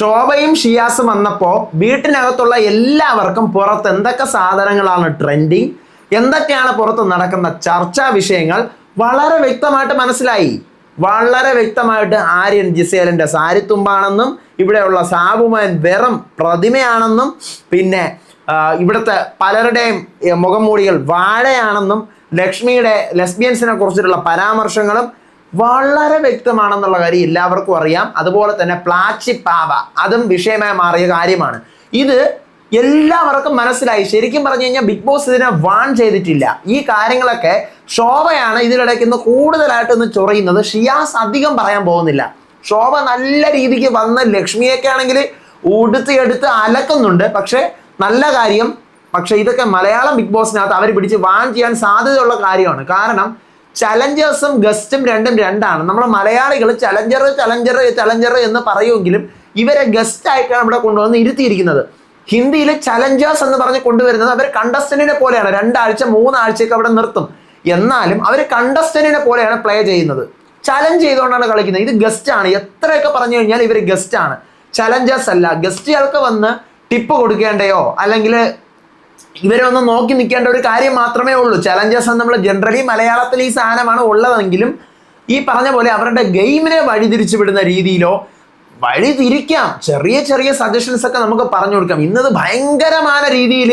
ശോഭയും ഷിയാസും വന്നപ്പോൾ വീട്ടിനകത്തുള്ള എല്ലാവർക്കും പുറത്ത് എന്തൊക്കെ സാധനങ്ങളാണ് ട്രെൻഡിങ് എന്തൊക്കെയാണ് പുറത്ത് നടക്കുന്ന ചർച്ചാ വിഷയങ്ങൾ? വളരെ വ്യക്തമായിട്ട് മനസ്സിലായി. വളരെ വ്യക്തമായിട്ട് ആര്യൻ ജിസേലിന്റെ സാരിത്തുമ്പാണെന്നും ഇവിടെയുള്ള സാബുമാൻ വെറും പ്രതിമയാണെന്നും പിന്നെ ഇവിടുത്തെ പലരുടെയും മുഖംമൂടികൾ വാഴയാണെന്നും ലക്ഷ്മിയുടെ ലെസ്ബിയൻസിനെ കുറിച്ചിട്ടുള്ള പരാമർശങ്ങളും വളരെ വ്യക്തമാണെന്നുള്ള കാര്യം എല്ലാവർക്കും അറിയാം. അതുപോലെ തന്നെ പ്ലാച്ചി പാവ. അതും വിഷയമായി മാറിയ കാര്യമാണ്. ഇത് എല്ലാവർക്കും മനസ്സിലായി. ശരിക്കും പറഞ്ഞു കഴിഞ്ഞാൽ ബിഗ് ബോസ് ഇതിനെ വാൺ ചെയ്തിട്ടില്ല. ഈ കാര്യങ്ങളൊക്കെ ശോഭയാണ് ഇതിനിടയ്ക്ക് ഇന്ന് കൂടുതലായിട്ട് ഒന്ന് ചൊറിയുന്നത്. ഷിയാസ് അധികം പറയാൻ പോകുന്നില്ല. ശോഭ നല്ല രീതിക്ക് വന്ന ലക്ഷ്മിയൊക്കെ ആണെങ്കിൽ ഉടുത്ത് എടുത്ത് അലക്കുന്നുണ്ട്. പക്ഷെ നല്ല കാര്യം പക്ഷെ ഇതൊക്കെ മലയാളം ബിഗ് ബോസിനകത്ത് അവർ പിടിച്ച് വാൺ ചെയ്യാൻ സാധ്യതയുള്ള കാര്യമാണ്. കാരണം ചലഞ്ചേഴ്സും ഗസ്റ്റും രണ്ടും രണ്ടാണ്. നമ്മൾ മലയാളികൾ ചലഞ്ചർ ചലഞ്ചർ ചലഞ്ചർ എന്ന് പറയുമെങ്കിലും ഇവരെ ഗസ്റ്റ് ആയിട്ടാണ് ഇവിടെ കൊണ്ടുവന്ന് ഇരുത്തിയിരിക്കുന്നത്. ഹിന്ദിയിൽ ചലഞ്ചേഴ്സ് എന്ന് പറഞ്ഞ് കൊണ്ടുവരുന്നത് അവർ കണ്ടസ്റ്റന്റിനെ പോലെയാണ്. രണ്ടാഴ്ച മൂന്നാഴ്ചയൊക്കെ അവിടെ നിർത്തും. എന്നാലും അവർ കണ്ടസ്റ്റന്റിനെ പോലെയാണ് പ്ലേ ചെയ്യുന്നത്. ചലഞ്ച് ചെയ്തുകൊണ്ടാണ് കളിക്കുന്നത്. ഇത് ഗസ്റ്റ് ആണ്. എത്രയൊക്കെ പറഞ്ഞു കഴിഞ്ഞാൽ ഇവർ ഗസ്റ്റ് ആണ്. ചലഞ്ചേഴ്സ് അല്ല. ഗസ്റ്റുകൾക്ക് വന്ന് ടിപ്പ് കൊടുക്കേണ്ടയോ? അല്ലെങ്കിൽ ഇവരെ ഒന്ന് നോക്കി നിൽക്കേണ്ട ഒരു കാര്യം മാത്രമേ ഉള്ളൂ. ചലഞ്ചേഴ്സ് നമ്മൾ ജനറലി മലയാളത്തിൽ ഈ സാധനമാണ് ഉള്ളതെങ്കിലും ഈ പറഞ്ഞ പോലെ അവരുടെ ഗെയിമിനെ വഴിതിരിച്ചു വിടുന്ന രീതിയിലോ വഴി തിരിക്കാം ചെറിയ ചെറിയ സജഷൻസ് ഒക്കെ നമുക്ക് പറഞ്ഞു കൊടുക്കാം. ഇന്നത് ഭയങ്കരമായ രീതിയിൽ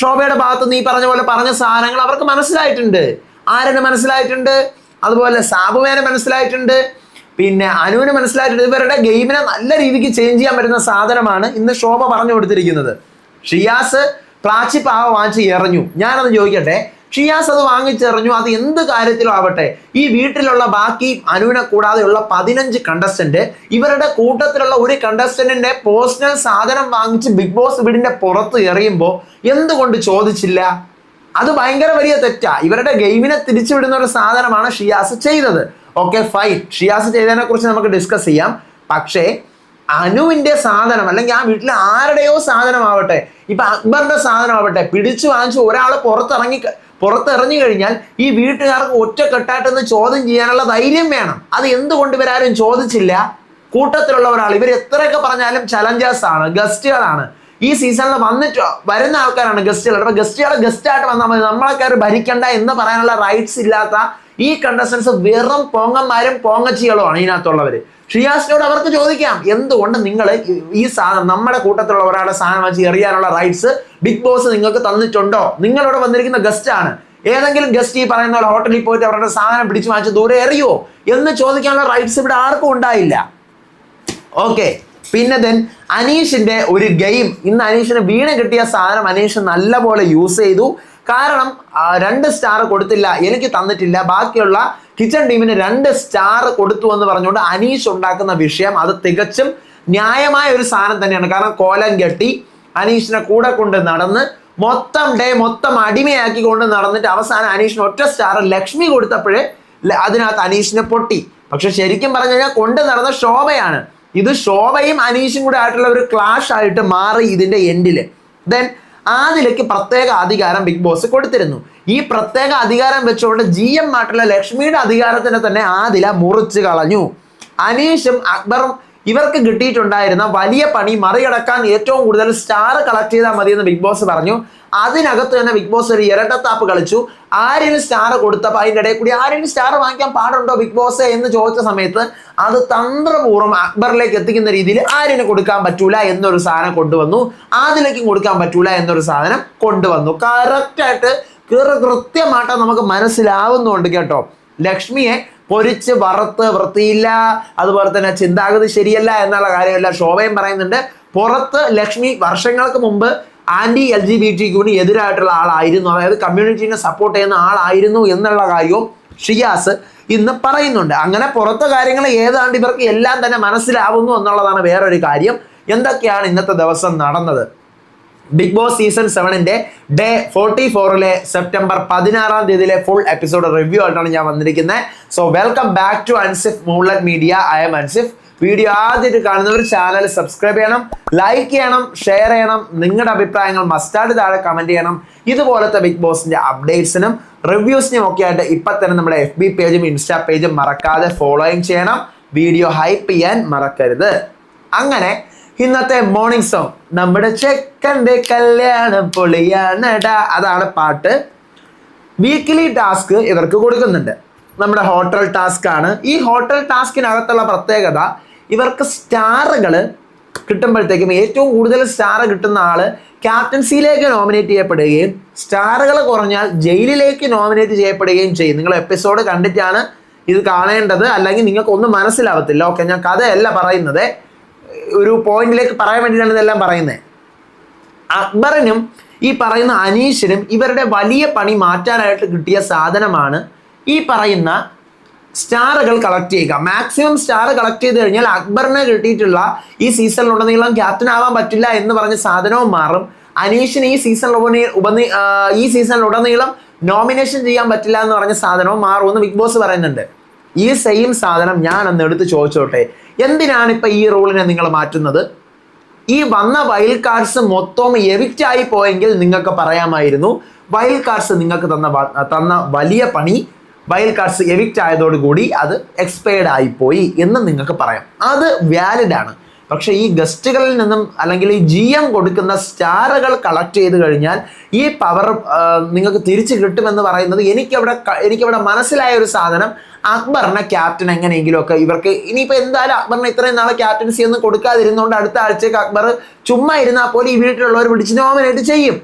ശോഭയുടെ ഭാഗത്ത് നീ പറഞ്ഞ പോലെ പറഞ്ഞ സാധനങ്ങൾ അവർക്ക് മനസ്സിലായിട്ടുണ്ട്. ആരന് മനസ്സിലായിട്ടുണ്ട്? അതുപോലെ സാബുവേനെ മനസ്സിലായിട്ടുണ്ട്. പിന്നെ അനുവിന് മനസ്സിലായിട്ടുണ്ട്. ഇവരുടെ ഗെയിമിനെ നല്ല രീതിക്ക് ചേഞ്ച് ചെയ്യാൻ പറ്റുന്ന സാധനമാണ് ഇന്ന് ശോഭ പറഞ്ഞു കൊടുത്തിരിക്കുന്നത്. ഷിയാസ് പ്ലാച്ചി പാവ വാങ്ങിച്ച് എറിഞ്ഞു. ഞാനത് ചോദിക്കട്ടെ? ഷിയാസ് അത് വാങ്ങിച്ചെറിഞ്ഞു അത് എന്ത് കാര്യത്തിലും ആവട്ടെ? ഈ വീട്ടിലുള്ള ബാക്കി അനുവിനെ കൂടാതെയുള്ള പതിനഞ്ച് കണ്ടസ്റ്റന്റ് ഇവരുടെ കൂട്ടത്തിലുള്ള ഒരു കണ്ടസ്റ്റന്റിന്റെ പേഴ്സണൽ സാധനം വാങ്ങിച്ച് ബിഗ് ബോസ് വീടിന്റെ പുറത്ത് എറിയുമ്പോൾ എന്തുകൊണ്ട് ചോദിച്ചില്ല? അത് ഭയങ്കര വലിയ തെറ്റാ. ഇവരുടെ ഗെയിമിനെ തിരിച്ചുവിടുന്ന ഒരു സാധനമാണ് ഷിയാസ് ചെയ്തത്. ഓക്കെ ഫൈൻ ഷിയാസ് ചെയ്തതിനെ കുറിച്ച് നമുക്ക് ഡിസ്കസ് ചെയ്യാം. പക്ഷേ അനുവിന്റെ സാധനം അല്ലെങ്കിൽ ആ വീട്ടിൽ ആരുടെയോ സാധനമാവട്ടെ ഇപ്പൊ അക്ബറിന്റെ സാധനമാവട്ടെ പിടിച്ചു വാങ്ങിച്ചു ഒരാളെ പുറത്തിറങ്ങി പുറത്തിറങ്ങി കഴിഞ്ഞാൽ ഈ വീട്ടുകാർക്ക് ഒറ്റക്കെട്ടായിട്ടൊന്ന് ചോദ്യം ചെയ്യാനുള്ള ധൈര്യം വേണം. അത് എന്തുകൊണ്ട് ഇവരാരും ചോദിച്ചില്ല? കൂട്ടത്തിലുള്ള ഒരാൾ ഇവർ എത്രയൊക്കെ പറഞ്ഞാലും ചലഞ്ചേഴ്സ് ആണ് ഗസ്റ്റുകളാണ് ഈ സീസണിൽ വന്നിട്ട് വരുന്ന ആൾക്കാരാണ് ഗസ്റ്റുകൾ അപ്പൊ ഗസ്റ്റുകളെ ഗസ്റ്റ് ആയിട്ട് വന്നാൽ മതി. നമ്മളൊക്കെ ഭരിക്കണ്ട എന്ന് പറയാനുള്ള റൈറ്റ്സ് ഇല്ലാത്ത ഈ കണ്ടസ്റ്റൻസ് വെറും പോങ്ങന്മാരും പോങ്ങച്ചികളുമാണ് ഇതിനകത്തുള്ളവർ ഷിയാസിനോട് അവർക്ക് ചോദിക്കാം എന്തുകൊണ്ട് നിങ്ങൾ ഈ സാധനം നമ്മുടെ കൂട്ടത്തിലുള്ള ഒരാളുടെ സാധനം വെച്ച് എറിയാനുള്ള റൈറ്റ്സ് ബിഗ് ബോസ് നിങ്ങൾക്ക് തന്നിട്ടുണ്ടോ? നിങ്ങളിവിടെ വന്നിരിക്കുന്ന ഗസ്റ്റ് ആണ്. ഏതെങ്കിലും ഗസ്റ്റ് ഈ പറയുന്ന പോലെ ഹോട്ടലിൽ പോയിട്ട് അവരുടെ സാധനം പിടിച്ചു വാങ്ങിച്ച് ദൂരെ എറിയോ എന്ന് ചോദിക്കാനുള്ള റൈറ്റ്സ് ഇവിടെ ആർക്കും ഉണ്ടായില്ല. ഓക്കെ പിന്നെ ദെൻ അനീഷിന്റെ ഒരു ഗെയിം ഇന്ന് അനീഷിന് വീണ കിട്ടിയ സാധനം അനീഷ് നല്ലപോലെ യൂസ് ചെയ്തു. കാരണം രണ്ട് സ്റ്റാർ കൊടുത്തില്ല. എനിക്ക് തന്നിട്ടില്ല. ബാക്കിയുള്ള കിച്ചൺ ടീമിന് രണ്ട് സ്റ്റാർ കൊടുത്തു എന്ന് പറഞ്ഞുകൊണ്ട് അനീഷ് ഉണ്ടാക്കുന്ന വിഷയം അത് തികച്ചും ന്യായമായ ഒരു സാധനം തന്നെയാണ്. കാരണം കോലം കെട്ടി അനീഷിനെ കൂടെ കൊണ്ട് നടന്ന് മൊത്തം ഡേ മൊത്തം അടിമയാക്കി കൊണ്ട് നടന്നിട്ട് അവസാനം അനീഷിന് ഒറ്റ സ്റ്റാർ ലക്ഷ്മി കൊടുത്തപ്പോഴേ അതിനകത്ത് അനീഷിനെ പൊട്ടി. പക്ഷെ ശരിക്കും പറഞ്ഞു കഴിഞ്ഞാൽ കൊണ്ട് നടന്ന ശോഭയാണ്. ഇത് ശോഭയും അനീഷും കൂടെ ആയിട്ടുള്ള ഒരു ക്ലാഷ് ആയിട്ട് മാറി ഇതിന്റെ എൻഡിൽ ദെൻ ആദിലയ്ക്ക് പ്രത്യേക അധികാരം ബിഗ് ബോസ് കൊടുത്തിരുന്നു. ഈ പ്രത്യേക അധികാരം വെച്ചുകൊണ്ട് ജി എം ആയിട്ടുള്ള ലക്ഷ്മിയുടെ അധികാരത്തിനെ തന്നെ ആദില മുറിച്ച് കളഞ്ഞു. അനീഷും അക്ബറും ഇവർക്ക് കിട്ടിയിട്ടുണ്ടായിരുന്ന വലിയ പണി മറികടക്കാൻ ഏറ്റവും കൂടുതൽ സ്റ്റാർ കളക്ട് ചെയ്താൽ മതി എന്ന് ബിഗ് ബോസ് പറഞ്ഞു. അതിനകത്ത് തന്നെ ബിഗ് ബോസ് ഒരു ഇരട്ടത്താപ്പ് കളിച്ചു. ആരെങ്കിലും സ്റ്റാർ കൊടുത്തപ്പോൾ അതിന്റെ ഇടയിൽ കൂടി ആരെങ്കിലും സ്റ്റാർ വാങ്ങിക്കാൻ പാടുണ്ടോ ബിഗ് ബോസ് എന്ന് ചോദിച്ച സമയത്ത് അത് തന്ത്രപൂർവം അക്ബറിലേക്ക് എത്തിക്കുന്ന രീതിയിൽ ആരിന് കൊടുക്കാൻ പറ്റൂല എന്നൊരു സാധനം കൊണ്ടുവന്നു. ആദിലേക്കും കൊടുക്കാൻ പറ്റൂല എന്നൊരു സാധനം കൊണ്ടുവന്നു. കറക്റ്റായിട്ട് കൃത്യമായിട്ട് നമുക്ക് മനസ്സിലാവുന്നുണ്ട് കേട്ടോ. ലക്ഷ്മിയെ പൊരിച്ച് വറുത്ത് വൃത്തിയില്ല അതുപോലെ തന്നെ ചിന്താഗതി ശരിയല്ല എന്നുള്ള കാര്യമല്ല ശോഭയും പറയുന്നുണ്ട്. പുറത്ത് ലക്ഷ്മി വർഷങ്ങൾക്ക് മുമ്പ് anti L G B T ക്യൂന് എതിരായിട്ടുള്ള ആളായിരുന്നു. അതായത് കമ്മ്യൂണിറ്റീനെ സപ്പോർട്ട് ചെയ്യുന്ന ആളായിരുന്നു എന്നുള്ള കാര്യവും ഷിയാസ് ഇന്ന് പറയുന്നുണ്ട്. അങ്ങനെ പുറത്തെ കാര്യങ്ങൾ ഏതാണ്ട് ഇവർക്ക് എല്ലാം തന്നെ മനസ്സിലാവുന്നു എന്നുള്ളതാണ് വേറൊരു കാര്യം. എന്തൊക്കെയാണ് ഇന്നത്തെ ദിവസം നടന്നത്? ബിഗ് ബോസ് സീസൺ സെവനിന്റെ ഡേ ഫോർട്ടി ഫോറിലെ സെപ്റ്റംബർ പതിനാറാം തീയതിയിലെ ഫുൾ എപ്പിസോഡ് റിവ്യൂ ആയിട്ടാണ് ഞാൻ വന്നിരിക്കുന്നത്. So welcome back to Ansif moonlet media I M Ansif video ആദ്യമായിട്ട് കാണുന്നവർ ചാനൽ സബ്സ്ക്രൈബ് ചെയ്യണം ലൈക്ക് ചെയ്യണം ഷെയർ ചെയ്യണം. നിങ്ങളുടെ അഭിപ്രായങ്ങൾ മസ്റ്റാർഡ് താഴെ കമന്റ് ചെയ്യണം. ഇതുപോലത്തെ ബിഗ് ബോസിന്റെ അപ്ഡേറ്റ്സിനും റിവ്യൂസിനും ഒക്കെ ആയിട്ട് ഇപ്പൊ തന്നെ നമ്മുടെ എഫ് ബി പേജും ഇൻസ്റ്റാ പേജും മറക്കാതെ ഫോളോയും ചെയ്യണം. വീഡിയോ ഹൈപ്പ് ചെയ്യാൻ മറക്കരുത്. അങ്ങനെ ഇന്നത്തെ മോർണിംഗ് സോങ് നമ്മുടെ ചെക്കന്റെ കല്യാണം പൊളിയാണടാ. അതാണ് പാട്ട്. വീക്കിലി ടാസ്ക് ഇവർക്ക് കൊടുക്കുന്നുണ്ട്. നമ്മുടെ ഹോട്ടൽ ടാസ്ക് ആണ്. ഈ ഹോട്ടൽ ടാസ്കിനകത്തുള്ള പ്രത്യേകത ഇവർക്ക് സ്റ്റാറുകൾ കിട്ടുമ്പോഴത്തേക്കും ഏറ്റവും കൂടുതൽ സ്റ്റാർ കിട്ടുന്ന ആൾ ക്യാപ്റ്റൻസിയിലേക്ക് നോമിനേറ്റ് ചെയ്യപ്പെടുകയും സ്റ്റാറുകൾ കുറഞ്ഞാൽ ജയിലിലേക്ക് നോമിനേറ്റ് ചെയ്യപ്പെടുകയും ചെയ്യും. നിങ്ങൾ എപ്പിസോഡ് കണ്ടിട്ടാണ് ഇത് കാണേണ്ടത്. അല്ലെങ്കിൽ നിങ്ങൾക്കൊന്നും മനസ്സിലാവത്തില്ല. ഓക്കെ ഞാൻ കഥയല്ല പറയുന്നത്. ഒരു പോയിന്റിലേക്ക് പറയാൻ വേണ്ടിയിട്ടാണ് ഇതെല്ലാം പറയുന്നത്. അക്ബറിനും ഈ പറയുന്ന അനീഷിനും ഇവരുടെ വലിയ പണി മാറ്റാനായിട്ട് കിട്ടിയ സാധനമാണ് ഈ പറയുന്ന സ്റ്റാറുകൾ കളക്ട് ചെയ്യുക. മാക്സിമം സ്റ്റാർ കളക്ട് ചെയ്ത് കഴിഞ്ഞാൽ അക്ബറിനെ കിട്ടിയിട്ടുള്ള ഈ സീസണിലുടനീളം ക്യാപ്റ്റൻ ആവാൻ പറ്റില്ല എന്ന് പറഞ്ഞ സാധനവും മാറും. അനീഷിന് ഈ സീസണിൽ ഉപനീ ഈ സീസണിലുടനീളം നോമിനേഷൻ ചെയ്യാൻ പറ്റില്ല എന്ന് പറഞ്ഞ സാധനവും മാറുമെന്ന് ബിഗ് ബോസ് പറയുന്നുണ്ട്. ഈ സെയിം സാധനം ഞാൻ അന്ന് എടുത്ത് ചോദിച്ചോട്ടെ. എന്തിനാണ് ഇപ്പൊ ഈ റൂളിനെ നിങ്ങൾ മാറ്റുന്നത്? ഈ വന്ന വൈൽഡ് കാർഡ്സ് മൊത്തം എവിക്റ്റ് ആയി പോയെങ്കിൽ നിങ്ങൾക്ക് പറയാമായിരുന്നു. വൈൽഡ് കാർഡ്സ് നിങ്ങൾക്ക് തന്ന തന്ന വലിയ പണി വൈൽഡ് കാർഡ്സ് എവിക്റ്റ് ആയതോടുകൂടി അത് എക്സ്പയർഡ് ആയിപ്പോയി എന്ന് നിങ്ങൾക്ക് പറയാം. അത് വാലിഡ് ആണ്. പക്ഷെ ഈ ഗസ്റ്റുകളിൽ നിന്നും അല്ലെങ്കിൽ ഈ ജി എം കൊടുക്കുന്ന സ്റ്റാറുകൾ കളക്ട് ചെയ്ത് കഴിഞ്ഞാൽ ഈ പവർ നിങ്ങൾക്ക് തിരിച്ചു കിട്ടുമെന്ന് പറയുന്നത് എനിക്കവിടെ എനിക്കവിടെ മനസ്സിലായ ഒരു സാധനം. അക്ബറിനെ ക്യാപ്റ്റൻ എങ്ങനെയെങ്കിലുമൊക്കെ ഇവർക്ക് ഇനിയിപ്പോൾ എന്തായാലും അക്ബറിനെ ഇത്രയും നാളെ ക്യാപ്റ്റൻസി ഒന്നും കൊടുക്കാതിരുന്നുകൊണ്ട് അടുത്ത ആഴ്ചയ്ക്ക് അക്ബർ ചുമ്മാ ഇരുന്നാൽ പോലും ഈ വീട്ടിലുള്ളവർ പിടിച്ച് നോമിനേറ്റ് ചെയ്യും.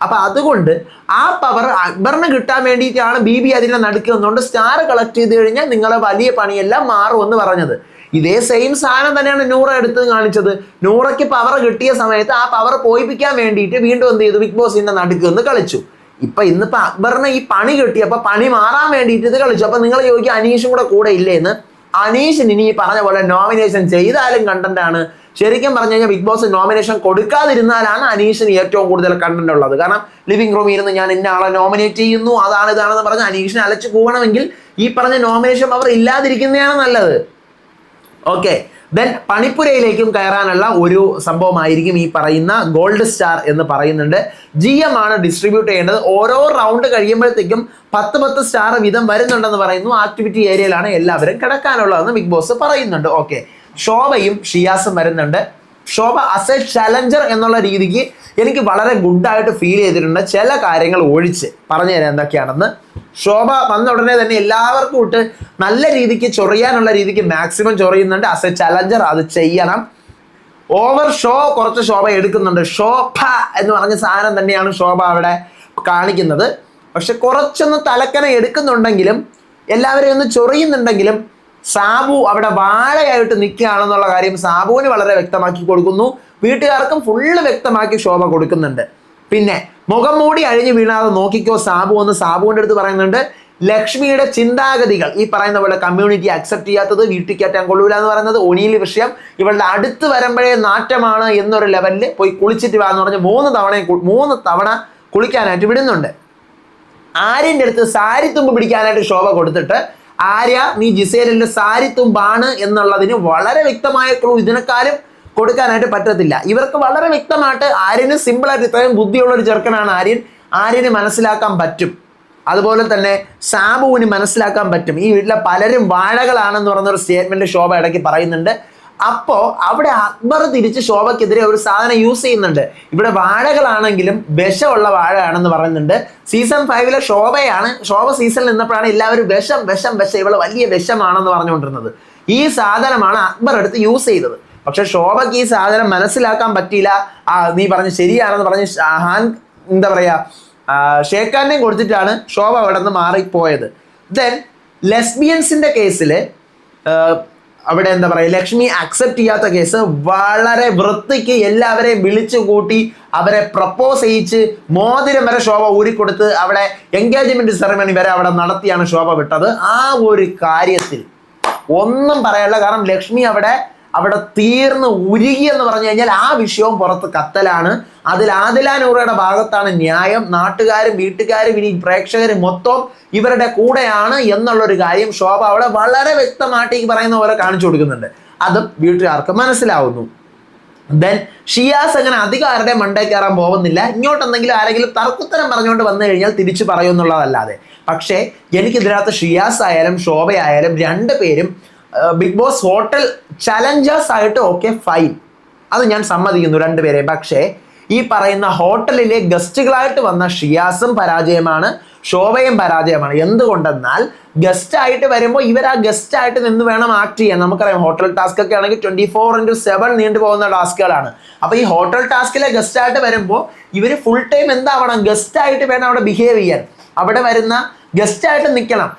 അപ്പൊ അതുകൊണ്ട് ആ പവർ അക്ബറിന് കിട്ടാൻ വേണ്ടിയിട്ടാണ് ബി ബി അതിനെ നടുക്കുന്നതുകൊണ്ട് സ്റ്റാർ കളക്ട് ചെയ്ത് കഴിഞ്ഞാൽ നിങ്ങളെ വലിയ പണിയെല്ലാം മാറുമെന്ന് പറഞ്ഞത്. ഇതേ സെയിം സാധനം തന്നെയാണ് നൂറ എടുത്ത് കാണിച്ചത്. നൂറയ്ക്ക് പവർ കിട്ടിയ സമയത്ത് ആ പവർ പോയിപ്പിക്കാൻ വേണ്ടിയിട്ട് വീണ്ടും എന്ത് ചെയ്തു? ബിഗ് ബോസിന്റെ നടുക്കുന്ന് കളിച്ചു. ഇപ്പൊ ഇന്നിപ്പോ അക്ബറിന് ഈ പണി കിട്ടി അപ്പൊ പണി മാറാൻ വേണ്ടിയിട്ട് ഇത് കളിച്ചു. അപ്പൊ നിങ്ങൾ ചോദിക്കുക അനീഷും കൂടെ കൂടെ ഇല്ലേന്ന് അനീഷിന് ഇനി ഈ പറഞ്ഞ പോലെ നോമിനേഷൻ ചെയ്താലും കണ്ടന്റ് ആണ്. ശരിക്കും പറഞ്ഞു കഴിഞ്ഞാൽ ബിഗ് ബോസ് നോമിനേഷൻ കൊടുക്കാതിരുന്നാലാണ് അനീഷിന് ഏറ്റവും കൂടുതൽ കണ്ടന്റ് ഉള്ളത്. കാരണം ലിവിംഗ് റൂമിൽ ഇരുന്ന് ഞാൻ ഇന്ന ആളെ നോമിനേറ്റ് ചെയ്യുന്നു അതാണ് ഇതാണെന്ന് പറഞ്ഞ് അനീഷിനെ അലച്ചു പോകണമെങ്കിൽ ഈ പറഞ്ഞ നോമിനേഷൻ അവർ ഇല്ലാതിരിക്കുന്നതാണ് നല്ലത്. ഓക്കെ ദെൻ പണിപ്പുരയിലേക്കും കയറാനുള്ള ഒരു സംഭവമായിരിക്കും ഈ പറയുന്ന ഗോൾഡ് സ്റ്റാർ എന്ന് പറയുന്നുണ്ട്. ജി എം ആണ് ഡിസ്ട്രിബ്യൂട്ട് ചെയ്യേണ്ടത്. ഓരോ റൗണ്ട് കഴിയുമ്പോഴത്തേക്കും പത്ത് പത്ത് സ്റ്റാർ വീതം വരുന്നുണ്ടെന്ന് പറയുന്നു. ആക്ടിവിറ്റി ഏരിയയിലാണ് എല്ലാവരും കിടക്കാനുള്ളതെന്ന് ബിഗ് ബോസ് പറയുന്നുണ്ട്. ഓക്കെ ശോഭയും ഷിയാസും വരുന്നുണ്ട്. ശോഭ അസ് എ ചലഞ്ചർ എന്നുള്ള രീതിക്ക് എനിക്ക് വളരെ ഗുഡായിട്ട് ഫീൽ ചെയ്തിട്ടുണ്ട്. ചില കാര്യങ്ങൾ ഒഴിച്ച് പറഞ്ഞു തരാം എന്തൊക്കെയാണെന്ന്. ശോഭ വന്ന ഉടനെ തന്നെ എല്ലാവർക്കും ഇട്ട് നല്ല രീതിക്ക് ചൊറിയാനുള്ള രീതിക്ക് മാക്സിമം ചൊറിയുന്നുണ്ട്. അസ് എ ചലഞ്ചർ അത് ചെയ്യണം. ഓവർ ഷോ കുറച്ച് ശോഭ എടുക്കുന്നുണ്ട്. ശോഭ എന്ന് പറഞ്ഞ സാധനം തന്നെയാണ് ശോഭ അവിടെ കാണിക്കുന്നത്. പക്ഷെ കുറച്ചൊന്ന് തലക്കന എടുക്കുന്നുണ്ടെങ്കിലും എല്ലാവരെയും ഒന്ന് ചൊറിയുന്നുണ്ടെങ്കിലും സാബു അവിടെ വാഴയായിട്ട് നിൽക്കുകയാണെന്നുള്ള കാര്യം സാബുവിന് വളരെ വ്യക്തമാക്കി കൊടുക്കുന്നു. വീട്ടുകാർക്കും ഫുള്ള് വ്യക്തമാക്കി ശോഭ കൊടുക്കുന്നുണ്ട്. പിന്നെ മുഖം മൂടി അഴിഞ്ഞു വീണാതെ നോക്കിക്കോ സാബു എന്ന് സാബുവിന്റെ അടുത്ത് പറയുന്നുണ്ട്. ലക്ഷ്മിയുടെ ചിന്താഗതികൾ ഈ പറയുന്ന പോലെ കമ്മ്യൂണിറ്റി അക്സെപ്റ്റ് ചെയ്യാത്തത് വീട്ടിൽ കയറ്റാൻ കൊള്ളൂല എന്ന് പറയുന്നത് ഒനിയിൽ വിഷയം. ഇവളുടെ അടുത്ത് വരുമ്പോഴേ നാറ്റമാണ് എന്നൊരു ലെവലിൽ പോയി കുളിച്ചിട്ട് വാ എന്ന് പറഞ്ഞ് മൂന്ന് തവണ മൂന്ന് തവണ കുളിക്കാനായിട്ട് വിടുന്നുണ്ട്. ആര്യന്റെ അടുത്ത് സാരി തുമ്പ് പിടിക്കാനായിട്ട് ശോഭ കൊടുത്തിട്ട് ആര്യ നീ ജിസേലിന്റെ സാരി തുമ്പാണ് എന്നുള്ളതിന് വളരെ വ്യക്തമായ ക്ലൂ ഇതിനെക്കാളും കൊടുക്കാനായിട്ട് പറ്റത്തില്ല. ഇവർക്ക് വളരെ വ്യക്തമായിട്ട് ആര്യന് സിമ്പിളായിട്ട് ഇത്രയും ബുദ്ധിയുള്ള ഒരു ചെറുക്കനാണ് ആര്യൻ. ആര്യന് മനസ്സിലാക്കാൻ പറ്റും. അതുപോലെ തന്നെ സാബുവിന് മനസ്സിലാക്കാൻ പറ്റും. ഈ വീട്ടിലെ പലരും വാഴകളാണെന്ന് പറഞ്ഞൊരു സ്റ്റേറ്റ്മെന്റ് ശോഭ ഇടയ്ക്ക് പറയുന്നുണ്ട്. അപ്പോ അവിടെ അക്ബർ തിരിച്ച് ശോഭയ്ക്കെതിരെ ഒരു സാധനം യൂസ് ചെയ്യുന്നുണ്ട്. ഇവിടെ വാഴകളാണെങ്കിലും വിഷമുള്ള വാഴയാണെന്ന് പറയുന്നുണ്ട്. സീസൺ ഫൈവിലെ ശോഭയാണ് ശോഭ സീസണിൽ നിന്നപ്പോഴാണ് എല്ലാവരും വിഷം വിഷം വിഷം ഇവിടെ വലിയ വിഷമാണെന്ന് പറഞ്ഞുകൊണ്ടിരുന്നത്. ഈ സാധനമാണ് അക്ബർ എടുത്ത് യൂസ് ചെയ്തത്. പക്ഷെ ശോഭയ്ക്ക് ഈ സാധനം മനസ്സിലാക്കാൻ പറ്റിയില്ല. ആ നീ പറഞ്ഞ് ശരിയാണെന്ന് പറഞ്ഞ് ഹാൻ എന്താ പറയാ ഷേഖാനെയും കൊടുത്തിട്ടാണ് ശോഭ അവിടെ നിന്ന് മാറിപ്പോയത്. ദെൻ ലെസ്ബിയൻസിന്റെ കേസിൽ അവിടെ എന്താ പറയുക ലക്ഷ്മി അക്സെപ്റ്റ് ചെയ്യാത്ത കേസ് വളരെ വൃത്തിക്ക് എല്ലാവരെയും വിളിച്ചു കൂട്ടി അവരെ പ്രപ്പോസ് ചെയ്യിച്ച് മോതിരം വരെ ശോഭ ഊരിക്കൊടുത്ത് അവിടെ എൻഗേജ്മെന്റ് സെറമണി വരെ അവിടെ നടത്തിയാണ് ശോഭ വിട്ടത്. ആ ഒരു കാര്യത്തിൽ ഒന്നും പറയാനുള്ള കാരണം ലക്ഷ്മി അവിടെ അവിടെ തീർന്ന് ഉരുകി എന്ന് പറഞ്ഞു കഴിഞ്ഞാൽ ആ വിഷയവും പുറത്ത് കത്തലാണ്. അതിൽ ആദില നൂറയുടെ ഭാഗത്താണ് ന്യായം. നാട്ടുകാരും വീട്ടുകാരും ഇനി പ്രേക്ഷകരും മൊത്തം ഇവരുടെ കൂടെയാണ് എന്നുള്ളൊരു കാര്യം ശോഭ അവിടെ വളരെ വ്യക്തമായിട്ട് ഈ പറയുന്ന പോലെ കാണിച്ചു കൊടുക്കുന്നുണ്ട്. അതും വീട്ടുകാർക്ക് മനസ്സിലാവുന്നു. ദെൻ ഷിയാസ് അങ്ങനെ അധികാരുടെ മണ്ടേ കയറാൻ പോകുന്നില്ല. ഇങ്ങോട്ട് എന്തെങ്കിലും ആരെങ്കിലും തർക്കുത്തരം പറഞ്ഞുകൊണ്ട് വന്നു കഴിഞ്ഞാൽ തിരിച്ചു പറയുമെന്നുള്ളതല്ലാതെ പക്ഷേ എനിക്കിതിനകത്ത് ഷിയാസ് ആയാലും ശോഭയായാലും രണ്ട് പേരും ബിഗ് ബോസ് ഹോട്ടൽ ചലഞ്ചേഴ്സ് ആയിട്ട് ഓക്കെ ഫൈൻ. അത് ഞാൻ സമ്മതിക്കുന്നു രണ്ടുപേരെ. പക്ഷേ ഈ പറയുന്ന ഹോട്ടലിലെ ഗസ്റ്റുകളായിട്ട് വന്ന ഷിയാസും പരാജയമാണ് ശോഭയും പരാജയമാണ്. എന്തുകൊണ്ടെന്നാൽ ഗസ്റ്റ് ആയിട്ട് വരുമ്പോൾ ഇവർ ആ ഗസ്റ്റ് ആയിട്ട് നിന്ന് വേണം ആക്ട് ചെയ്യാൻ. നമുക്കറിയാം ഹോട്ടൽ ടാസ്ക് ഒക്കെ ആണെങ്കിൽ ട്വന്റി ഫോർ ഇന്റു സെവൻ നീണ്ടു പോകുന്ന ടാസ്കുകളാണ്. അപ്പൊ ഈ ഹോട്ടൽ ടാസ്കിലെ ഗസ്റ്റ് ആയിട്ട് വരുമ്പോൾ ഇവർ ഫുൾ ടൈം എന്താവണം? ഗസ്റ്റ് ആയിട്ട് വേണം അവിടെ ബിഹേവ് ചെയ്യാൻ. അവിടെ വരുന്ന ഗസ്റ്റ് ആയിട്ട് നിൽക്കണം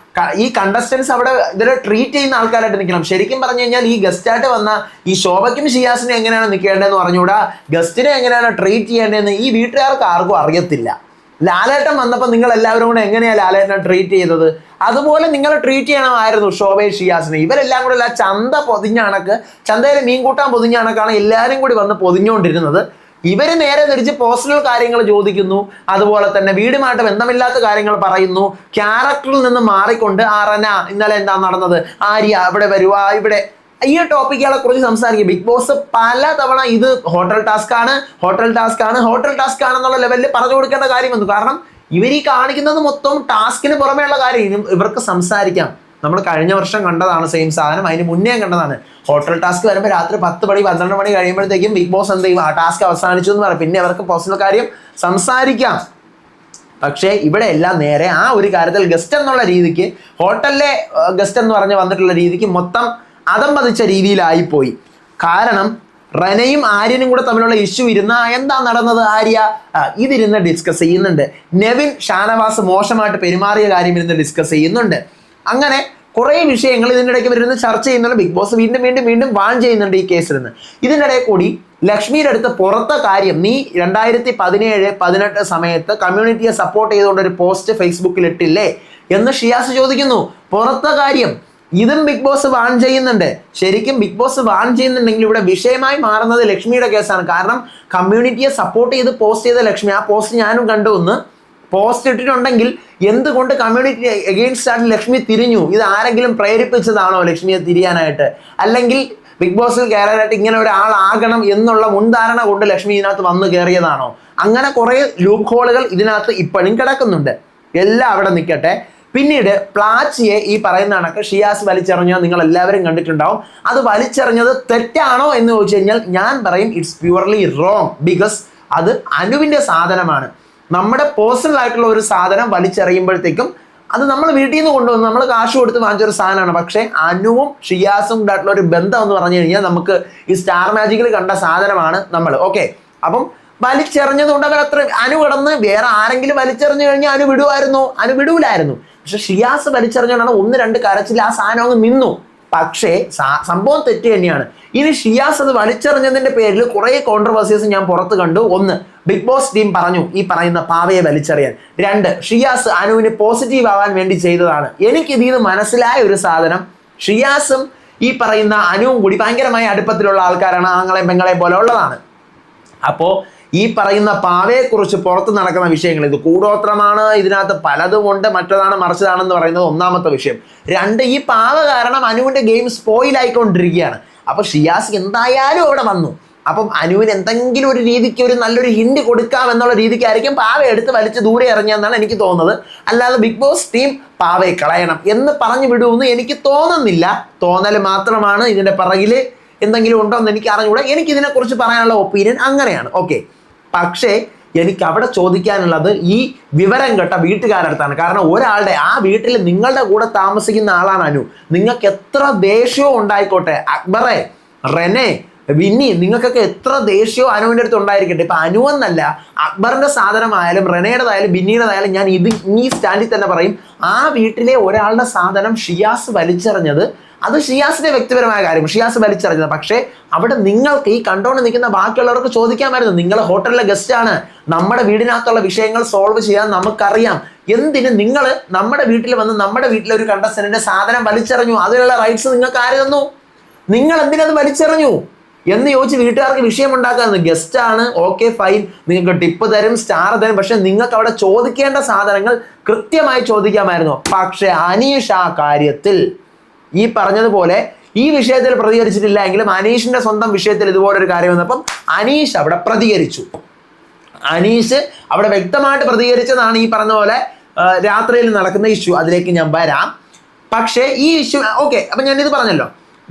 ഈ കണ്ടസ്റ്റൻസ് അവിടെ ഇതിനെ ട്രീറ്റ് ചെയ്യുന്ന ആൾക്കാരായിട്ട് നിൽക്കണം ശരിക്കും പറഞ്ഞു കഴിഞ്ഞാൽ ഈ ഗസ്റ്റ് ആയിട്ട് വന്ന ഈ ശോഭയ്ക്കും ഷിയാസിനും എങ്ങനെയാണ് നിൽക്കേണ്ടതെന്ന് പറഞ്ഞുകൂടാ? ഗസ്റ്റിനെ എങ്ങനെയാണ് ട്രീറ്റ് ചെയ്യേണ്ടതെന്ന് ഈ വീട്ടുകാർക്ക് ആർക്കും അറിയത്തില്ല. ലാലേട്ടൻ വന്നപ്പോൾ നിങ്ങൾ എല്ലാവരും കൂടെ എങ്ങനെയാണ് ലാലേട്ടനെ ട്രീറ്റ് ചെയ്തത്? അതുപോലെ നിങ്ങൾ ട്രീറ്റ് ചെയ്യണമായിരുന്നു ശോഭയും ഷിയാസിനെ ഇവരെല്ലാം കൂടെ ചന്ത പൊതിഞ്ഞ കണക്ക് ചന്തയിൽ മീൻ കൂട്ടാൻ പൊതിഞ്ഞ എല്ലാവരും കൂടി വന്ന് പൊതിഞ്ഞുകൊണ്ടിരുന്നത്. ഇവർ നേരെ തിരിച്ച് പേഴ്സണൽ കാര്യങ്ങൾ ചോദിക്കുന്നു. അതുപോലെ തന്നെ വീടുമായിട്ട് ബന്ധമില്ലാത്ത കാര്യങ്ങൾ പറയുന്നു. ക്യാരക്ടറിൽ നിന്ന് മാറിക്കൊണ്ട് ആറന ഇന്നലെ എന്താ നടന്നത്? ആര്യ അവിടെ വരുവാ ഇവിടെ. ഈ ടോപ്പിക്കുകളെ കുറിച്ച് സംസാരിക്കും. ബിഗ് ബോസ് പല തവണ ഇത് ഹോട്ടൽ ടാസ്ക് ആണ് ഹോട്ടൽ ടാസ്ക് ആണ് ഹോട്ടൽ ടാസ്ക് ആണെന്നുള്ള ലെവലിൽ പറഞ്ഞു കൊടുക്കേണ്ട കാര്യം വന്നു. കാരണം ഇവർ ഈ കാണിക്കുന്നത് മൊത്തം ടാസ്കിന് പുറമേയുള്ള കാര്യം. ഇവർക്ക് സംസാരിക്കാം. നമ്മൾ കഴിഞ്ഞ വർഷം കണ്ടതാണ് സെയിം സാധനം. അതിന് മുന്നേ കണ്ടതാണ്. ഹോട്ടൽ ടാസ്ക് വരുമ്പോൾ രാത്രി പത്ത് മണി പന്ത്രണ്ട് മണി കഴിയുമ്പോഴത്തേക്കും ബിഗ് ബോസ് എന്ത് ചെയ്യും? ആ ടാസ്ക് അവസാനിച്ചു എന്ന് പറയും. പിന്നെ അവർക്ക് പേഴ്സണൽ കാര്യം സംസാരിക്കാം. പക്ഷേ ഇവിടെ എല്ലാം നേരെ ആ ഒരു കാര്യത്തിൽ ഗസ്റ്റ് എന്നുള്ള രീതിക്ക് ഹോട്ടലിലെ ഗസ്റ്റ് എന്ന് പറഞ്ഞ് വന്നിട്ടുള്ള രീതിക്ക് മൊത്തം അതം പതിച്ച രീതിയിലായിപ്പോയി. കാരണം റനയും ആര്യനും കൂടെ തമ്മിലുള്ള ഇഷ്യൂ ഇരുന്ന എന്താ നടന്നത് ആര്യ? ഇതിരുന്ന് ഡിസ്കസ് ചെയ്യുന്നുണ്ട്. നെവിൻ ഷാനവാസ് മോശമായിട്ട് പെരുമാറിയ കാര്യം ഇരുന്ന് ഡിസ്കസ് ചെയ്യുന്നുണ്ട്. അങ്ങനെ കുറേ വിഷയങ്ങൾ ഇതിന്റെ ഇടയ്ക്ക് വരുന്ന. ചർച്ച ചെയ്യുന്നുണ്ട്. ബിഗ് ബോസ് വീണ്ടും വീണ്ടും വീണ്ടും വാൺ ചെയ്യുന്നുണ്ട് ഈ കേസിൽ നിന്ന്. ഇതിന്റെ ഇടയിൽ കൂടി ലക്ഷ്മിയുടെ അടുത്ത് പുറത്ത കാര്യം നീ രണ്ടായിരത്തി പതിനേഴ് പതിനെട്ട് സമയത്ത് കമ്മ്യൂണിറ്റിയെ സപ്പോർട്ട് ചെയ്തുകൊണ്ട് ഒരു പോസ്റ്റ് ഫേസ്ബുക്കിൽ ഇട്ടില്ലേ? എന്ന് ഷിയാസ് ചോദിക്കുന്നു. പുറത്ത കാര്യം ഇതും ബിഗ് ബോസ് വാൺ ചെയ്യുന്നുണ്ട്. ശരിക്കും ബിഗ് ബോസ് വാൺ ചെയ്യുന്നുണ്ടെങ്കിൽ ഇവിടെ വിഷയമായി മാറുന്നത് ലക്ഷ്മിയുടെ കേസാണ്. കാരണം കമ്മ്യൂണിറ്റിയെ സപ്പോർട്ട് ചെയ്ത് പോസ്റ്റ് ചെയ്ത ലക്ഷ്മി ആ പോസ്റ്റ് ഞാനും കണ്ടു. ഒന്ന് പോസ്റ്റ് ഇട്ടിട്ടുണ്ടെങ്കിൽ എന്തുകൊണ്ട് കമ്മ്യൂണിറ്റി എഗെയിൻസ്റ്റ് ആണ് ലക്ഷ്മി തിരിഞ്ഞു? ഇത് ആരെങ്കിലും പ്രേരിപ്പിച്ചതാണോ ലക്ഷ്മിയെ തിരിയാനായിട്ട്? അല്ലെങ്കിൽ ബിഗ് ബോസിൽ കയറാനായിട്ട് ഇങ്ങനെ ഒരാളാകണം എന്നുള്ള മുൻധാരണ കൊണ്ട് ലക്ഷ്മി ഇതിനകത്ത് വന്നു കയറിയതാണോ അങ്ങനെ കുറേ ലൂപ്പ് ഹോളുകൾ ഇതിനകത്ത് ഇപ്പോഴും കിടക്കുന്നുണ്ട്. എല്ലാം അവിടെ നിൽക്കട്ടെ. പിന്നീട് പ്ലാച്ചിയെ ഈ പറയുന്ന കണക്ക് ഷിയാസ് വലിച്ചെറിഞ്ഞോ നിങ്ങൾ എല്ലാവരും കണ്ടിട്ടുണ്ടാവും. അത് വലിച്ചെറിഞ്ഞത് തെറ്റാണോ എന്ന് ചോദിച്ചു കഴിഞ്ഞാൽ ഞാൻ പറയും ഇറ്റ്സ് പ്യുവർലി റോങ് ബിക്കോസ് അത് അനുവിന്റെ സാധനമാണ്. നമ്മുടെ പേഴ്സണൽ ആയിട്ടുള്ള ഒരു സാധനം വലിച്ചെറിയുമ്പോഴത്തേക്കും അത് നമ്മൾ വീട്ടിൽ നിന്ന് കൊണ്ടുവന്ന് നമ്മൾ കാശ് കൊടുത്ത് വാങ്ങിച്ച ഒരു സാധനമാണ്. പക്ഷേ അനുവും ഷിയാസും ആയിട്ടുള്ള ഒരു ബന്ധം എന്ന് പറഞ്ഞു കഴിഞ്ഞാൽ നമുക്ക് ഈ സ്റ്റാർ മാജിക്കിൽ കണ്ട സാധനമാണ് നമ്മൾ. ഓക്കെ അപ്പം വലിച്ചെറിഞ്ഞതുകൊണ്ട് അവർ അത്ര അനു കിടന്ന് വേറെ ആരെങ്കിലും വലിച്ചെറിഞ്ഞു കഴിഞ്ഞാൽ അനു വിടുമായിരുന്നു അനു വിടൂലായിരുന്നു. പക്ഷെ ഷിയാസ് വലിച്ചെറിഞ്ഞാണ് ഒന്ന് രണ്ട് കരച്ചിൽ ആ സാധനം അങ്ങ് നിന്നു. പക്ഷേ സംഭവം തെറ്റ് തന്നെയാണ്. ഇനി ഷിയാസ് അത് വലിച്ചെറിഞ്ഞതിന്റെ പേരിൽ കുറെ കോൺട്രവേഴ്സീസ് ഞാൻ പുറത്ത് കണ്ടു. ഒന്ന് ബിഗ് ബോസ് ടീം പറഞ്ഞു ഈ പറയുന്ന പാവയെ വലിച്ചെറിയാൻ. രണ്ട് ഷിയാസ് അനുവിന് പോസിറ്റീവ് ആവാൻ വേണ്ടി ചെയ്തതാണ്. എനിക്ക് ഇതിൽ നിന്ന് മനസ്സിലായ ഒരു സാധനം. ഷിയാസും ഈ പറയുന്ന അനുവും കൂടി ഭയങ്കരമായ അടുപ്പത്തിലുള്ള ആൾക്കാരാണ് ആങ്ങളെ പെങ്ങളെ പോലെ ഉള്ളതാണ്. അപ്പോൾ ഈ പറയുന്ന പാവയെക്കുറിച്ച് പുറത്ത് നടക്കുന്ന വിഷയങ്ങൾ ഇത് കൂടോത്രമാണ് ഇതിനകത്ത് പലതുമുണ്ട് മറ്റതാണ് മറിച്ചതാണെന്ന് പറയുന്നത് ഒന്നാമത്തെ വിഷയം. രണ്ട് ഈ പാവ കാരണം അനുവിന്റെ ഗെയിം സ്പോയിലായിക്കൊണ്ടിരിക്കുകയാണ് അപ്പോൾ ഷിയാസ് എന്തായാലും അവിടെ വന്നു. അപ്പം അനുവിന് എന്തെങ്കിലും ഒരു രീതിക്ക് ഒരു നല്ലൊരു ഹിൻഡ് കൊടുക്കാം എന്നുള്ള രീതിക്കായിരിക്കും പാവ എടുത്ത് വലിച്ച് ദൂരെ ഇറങ്ങിയെന്നാണ് എനിക്ക് തോന്നുന്നത്. അല്ലാതെ ബിഗ് ബോസ് ടീം പാവയെ കളയണം എന്ന് പറഞ്ഞു വിടുമെന്ന് എനിക്ക് തോന്നുന്നില്ല. തോന്നൽ മാത്രമാണ് ഇതിന്റെ പിറകിൽ എന്തെങ്കിലും ഉണ്ടോ എന്ന് എനിക്ക് അറിഞ്ഞുകൂടാ. എനിക്ക് ഇതിനെക്കുറിച്ച് പറയാനുള്ള ഒപ്പീനിയൻ അങ്ങനെയാണ്. ഓക്കെ പക്ഷേ എനിക്ക് അവിടെ ചോദിക്കാനുള്ളത് ഈ വിവരം കേട്ട വീട്ടുകാരടുത്താണ്. കാരണം ഒരാളുടെ ആ വീട്ടിൽ നിങ്ങളുടെ കൂടെ താമസിക്കുന്ന ആളാണ് അനു. നിങ്ങൾക്ക് എത്ര ദേഷ്യവും ഉണ്ടായിക്കോട്ടെ? അക്ബറെ റെനെ വിന്നി നിങ്ങൾക്കൊക്കെ എത്ര ദേഷ്യവും അനുവിന്റെ അടുത്ത് ഉണ്ടായിരിക്കട്ടെ? ഇപ്പൊ അനു എന്നല്ല അക്ബറിന്റെ സാധനമായാലും റെനയുടേതായാലും ബിന്നിയുടേതായാലും ഞാൻ ഇത് ഈ സ്റ്റാൻഡിൽ തന്നെ പറയും. ആ വീട്ടിലെ ഒരാളുടെ സാധനം ഷിയാസ് വലിച്ചെറിഞ്ഞത് അത് ഷിയാസിന്റെ വ്യക്തിപരമായ കാര്യം. ഷിയാസ് വലിച്ചറിഞ്ഞത് പക്ഷേ അവിടെ നിങ്ങൾക്ക് ഈ കണ്ടോണ്ട് നിൽക്കുന്ന ബാക്കിയുള്ളവർക്ക് ചോദിക്കാമായിരുന്നു. നിങ്ങൾ ഹോട്ടലിലെ ഗസ്റ്റ് ആണ്. നമ്മുടെ വീടിനകത്തുള്ള വിഷയങ്ങൾ സോൾവ് ചെയ്യാൻ നമുക്കറിയാം. എന്തിന് നിങ്ങൾ നമ്മുടെ വീട്ടിൽ വന്ന് നമ്മുടെ വീട്ടിലെ ഒരു കണ്ടസ്റ്റന്റിന്റെ സാധനം വലിച്ചെറിഞ്ഞു? അതിനുള്ള റൈറ്റ്സ് നിങ്ങൾക്ക് ആര് തന്നു? നിങ്ങൾ എന്തിനത് വലിച്ചെറിഞ്ഞു? എന്ന് ചോദിച്ച് വീട്ടുകാർക്ക് വിഷയം ഉണ്ടാക്കുന്നത് ഗസ്റ്റ് ആണ്. ഓക്കെ ഫൈൻ നിങ്ങൾക്ക് ടിപ്പ് തരും സ്റ്റാർ തരും. പക്ഷെ നിങ്ങൾക്ക് അവിടെ ചോദിക്കേണ്ട സാധനങ്ങൾ കൃത്യമായി ചോദിക്കാമായിരുന്നു. പക്ഷെ അനീഷ് ആ കാര്യത്തിൽ ഈ പറഞ്ഞതുപോലെ ഈ വിഷയത്തിൽ പ്രതികരിച്ചിട്ടില്ല എങ്കിലും അനീഷിന്റെ സ്വന്തം വിഷയത്തിൽ ഇതുപോലെ ഒരു കാര്യം വന്നപ്പം അനീഷ് അവിടെ പ്രതികരിച്ചു. അനീഷ് അവിടെ വ്യക്തമായിട്ട് പ്രതികരിച്ചതാണ് ഈ പറഞ്ഞ പോലെ രാത്രിയിൽ നടക്കുന്ന ഇഷ്യൂ. അതിലേക്ക് ഞാൻ വരാം. പക്ഷേ ഈ ഇഷ്യൂ ഓക്കെ അപ്പം ഇത് പറഞ്ഞല്ലോ.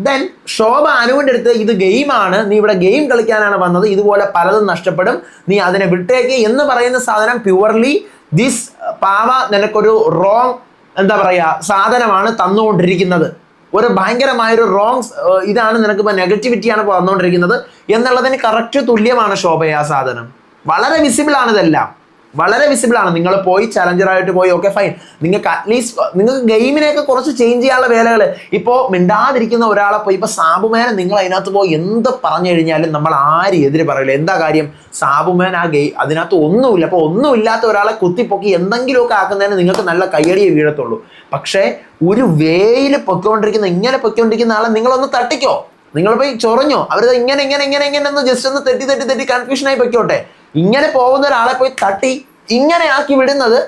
ദെൻ ശോഭ അനുവിന്റെ അടുത്ത് ഇത് ഗെയിമാണ് നീ ഇവിടെ ഗെയിം കളിക്കാനാണ് വന്നത് ഇതുപോലെ പലതും നഷ്ടപ്പെടും നീ അതിനെ വിട്ടേക്ക് എന്ന് പറയുന്ന സാധനം പ്യുവർലി ദിസ് പാവ നിനക്കൊരു റോങ് എന്താ പറയുക സാധനമാണ് തന്നുകൊണ്ടിരിക്കുന്നത്. ഒരു ഭയങ്കരമായൊരു റോങ് ഇതാണ് നിനക്ക് ഇപ്പോൾ നെഗറ്റിവിറ്റിയാണ് വന്നുകൊണ്ടിരിക്കുന്നത് എന്നുള്ളതിന് കറക്റ്റ് തുല്യമാണ് ശോഭയ സാധനം. വളരെ വിസിബിൾ ആണ് ഇതെല്ലാം. വളരെ വിസിബിൾ ആണ്. നിങ്ങൾ പോയി ചലഞ്ചർ ആയിട്ട് പോയി ഓക്കെ ഫൈൻ നിങ്ങൾക്ക് അറ്റ്ലീസ്റ്റ് നിങ്ങൾക്ക് ഗെയിമിനെയൊക്കെ കുറച്ച് ചേഞ്ച് ചെയ്യാനുള്ള വേലകൾ ഇപ്പോൾ മിണ്ടാതിരിക്കുന്ന ഒരാളെ പോയി ഇപ്പോൾ സാബുമേനെ നിങ്ങൾ അതിനകത്ത് പോയി എന്ത് പറഞ്ഞു കഴിഞ്ഞാലും നമ്മൾ ആരും എതിര് പറയില്ല. എന്താ കാര്യം? സാബുമേൻ ആ ഗെയിം അതിനകത്ത് ഒന്നുമില്ല. അപ്പോൾ ഒന്നുമില്ലാത്ത ഒരാളെ കുത്തിപ്പൊക്കി എന്തെങ്കിലുമൊക്കെ ആക്കുന്നതിന് നിങ്ങൾക്ക് നല്ല കയ്യടിയെ വീഴത്തുള്ളൂ. പക്ഷേ ഒരു വേയിൽ പൊയ്ക്കൊണ്ടിരിക്കുന്ന ഇങ്ങനെ പൊയ്ക്കൊണ്ടിരിക്കുന്ന ആളെ നിങ്ങളൊന്ന് തട്ടിക്കോ. നിങ്ങൾ പോയി ചൊറഞ്ഞോ. അവർ ഇങ്ങനെ ഇങ്ങനെ ഇങ്ങനെ ഇങ്ങനെ ഒന്ന് ജസ്റ്റ് ഒന്ന് തെറ്റി തെറ്റി തെറ്റി കൺഫ്യൂഷനായി പൊയ്ക്കോട്ടെ. ഇങ്ങനെ പോകുന്ന ഒരാളെ പോയി തട്ടി ഇങ്ങനെ ആക്കി വിടുന്നത്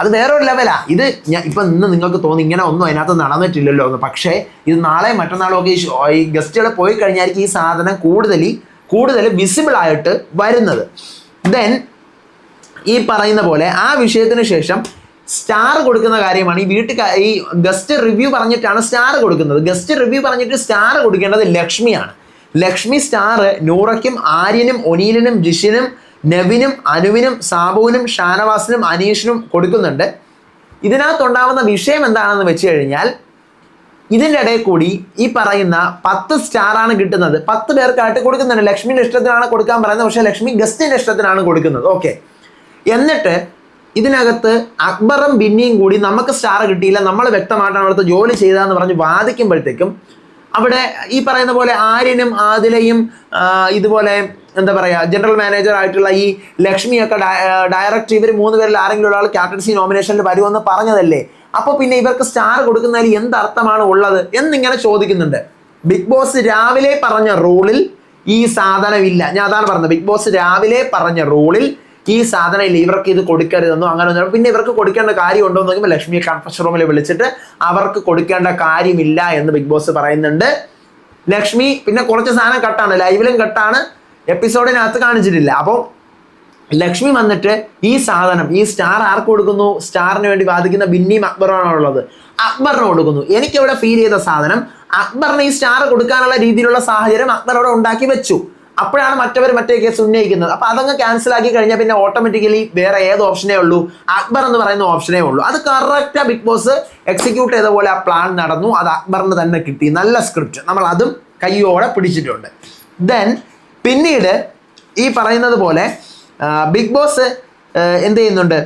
അത് വേറൊരു ലെവലാ ഇത് ഞാൻ ഇപ്പൊ ഇന്ന് നിങ്ങൾക്ക് തോന്നി ഇങ്ങനെ ഒന്നും അതിനകത്ത് നടന്നിട്ടില്ലല്ലോ എന്ന്. പക്ഷേ ഇത് നാളെ മറ്റന്നാളും ഒക്കെ ഈ ഗസ്റ്റുകൾ പോയി കഴിഞ്ഞായിരിക്കും ഈ സാധനം കൂടുതൽ കൂടുതൽ വിസിബിൾ ആയിട്ട് വരുന്നത്. ദെൻ ഈ പറയുന്ന പോലെ ആ വിഷയത്തിന് ശേഷം സ്റ്റാർ കൊടുക്കുന്ന കാര്യമാണ്. ഈ വീട്ടിൽ ഈ ഗസ്റ്റ് റിവ്യൂ പറഞ്ഞിട്ടാണ് സ്റ്റാർ കൊടുക്കുന്നത്. ഗസ്റ്റ് റിവ്യൂ പറഞ്ഞിട്ട് സ്റ്റാർ കൊടുക്കേണ്ടത് ലക്ഷ്മിയാണ്. ലക്ഷ്മി സ്റ്റാർ നൂറയ്ക്കും ആര്യനും ഒനീലിനും ജിഷിനും നവിനും അനുവിനും സാബുവിനും ഷാനവാസിനും അനീഷിനും കൊടുക്കുന്നുണ്ട്. ഇതിനകത്തുണ്ടാവുന്ന വിഷയം എന്താണെന്ന് വെച്ച് കഴിഞ്ഞാൽ ഇതിന്റെ ഇടയിൽ കൂടി ഈ പറയുന്ന പത്ത് സ്റ്റാറാണ് കിട്ടുന്നത്. പത്ത് പേർക്കായിട്ട് കൊടുക്കുന്നുണ്ട്. ലക്ഷ്മിയുടെ ഇഷ്ടത്തിനാണ് കൊടുക്കാൻ പറയുന്നത്. പക്ഷേ ലക്ഷ്മി ഗസ്റ്റിന്റെ ഇഷ്ടത്തിനാണ് കൊടുക്കുന്നത്. ഓക്കെ. എന്നിട്ട് ഇതിനകത്ത് അക്ബറും ബിന്നിയും കൂടി നമുക്ക് സ്റ്റാർ കിട്ടിയില്ല. നമ്മൾ വ്യക്തമായിട്ടാണ് അവിടുത്തെ ജോലി ചെയ്തതെന്ന് പറഞ്ഞ് വാദിക്കുമ്പോഴത്തേക്കും അവിടെ ഈ പറയുന്ന പോലെ ആര്യനും ആദിലയും ഇതുപോലെ എന്താ പറയുക ജനറൽ മാനേജർ ആയിട്ടുള്ള ഈ ലക്ഷ്മിയൊക്കെ ഡയറക്റ്റ് ഇവർ മൂന്ന് പേരിൽ ആരെങ്കിലും ഒരാൾ ക്യാപ്റ്റൻസി നോമിനേഷനിൽ വരുമെന്ന് പറഞ്ഞതല്ലേ? അപ്പോൾ പിന്നെ ഇവർക്ക് സ്റ്റാർ കൊടുക്കുന്നതിൽ എന്ത് അർത്ഥമാണ് ഉള്ളത് എന്നിങ്ങനെ ചോദിക്കുന്നുണ്ട്. ബിഗ് ബോസ് രാവിലെ പറഞ്ഞ റൂളിൽ ഈ സാധനമില്ല. ഞാൻ അതാണ് പറഞ്ഞത്. ബിഗ് ബോസ് രാവിലെ പറഞ്ഞ റൂളിൽ ഈ സാധനം ഇല്ല ഇവർക്ക് ഇത് കൊടുക്കരുതെന്നോ അങ്ങനെ ഒന്നും പിന്നെ ഇവർക്ക് കൊടുക്കേണ്ട കാര്യം ഉണ്ടോ എന്ന് നോക്കുമ്പോൾ ലക്ഷ്മിയെ കൺഫഷൻ റൂമിൽ വിളിച്ചിട്ട് അവർക്ക് കൊടുക്കേണ്ട കാര്യമില്ല എന്ന് ബിഗ് ബോസ് പറയുന്നുണ്ട്. ലക്ഷ്മി പിന്നെ കുറച്ച് സാധനം കട്ടാണ് ലൈവിലും കട്ടാണ് എപ്പിസോഡിനകത്ത് കാണിച്ചിട്ടില്ല. അപ്പോൾ ലക്ഷ്മി വന്നിട്ട് ഈ സാധനം ഈ സ്റ്റാർ ആർക്ക് കൊടുക്കുന്നു? സ്റ്റാറിന് വേണ്ടി വാദിക്കുന്ന ബിന്നിയും അക്ബറാണുള്ളത് അക്ബറിന് കൊടുക്കുന്നു. എനിക്കവിടെ ഫീൽ ചെയ്ത സാധനം അക്ബറിന് ഈ സ്റ്റാർ കൊടുക്കാനുള്ള രീതിയിലുള്ള സാഹചര്യം അക്ബർ അവിടെ ഉണ്ടാക്കി വെച്ചു. അപ്പോഴാണ് മറ്റവർ മറ്റേ കേസ് ഉന്നയിക്കുന്നത്. അപ്പൊ അതങ്ങ് ക്യാൻസൽ ആക്കി കഴിഞ്ഞാൽ പിന്നെ ഓട്ടോമാറ്റിക്കലി വേറെ ഏത് ഓപ്ഷനേ ഉള്ളൂ? അക്ബർ എന്ന് പറയുന്ന ഓപ്ഷനേ ഉള്ളൂ. അത് കറക്റ്റ് ബിഗ് ബോസ് എക്സിക്യൂട്ട് ചെയ്ത പോലെ ആ പ്ലാൻ നടന്നു. അത് അക്ബറിന് തന്നെ കിട്ടി. നല്ല സ്ക്രിപ്റ്റ് നമ്മൾ അതും കയ്യോടെ പിടിച്ചിട്ടുണ്ട്. ദെൻ പിന്നീട് ഈ പറയുന്നത് പോലെ ബിഗ് ബോസ് എന്ത് ചെയ്യുന്നുണ്ട്?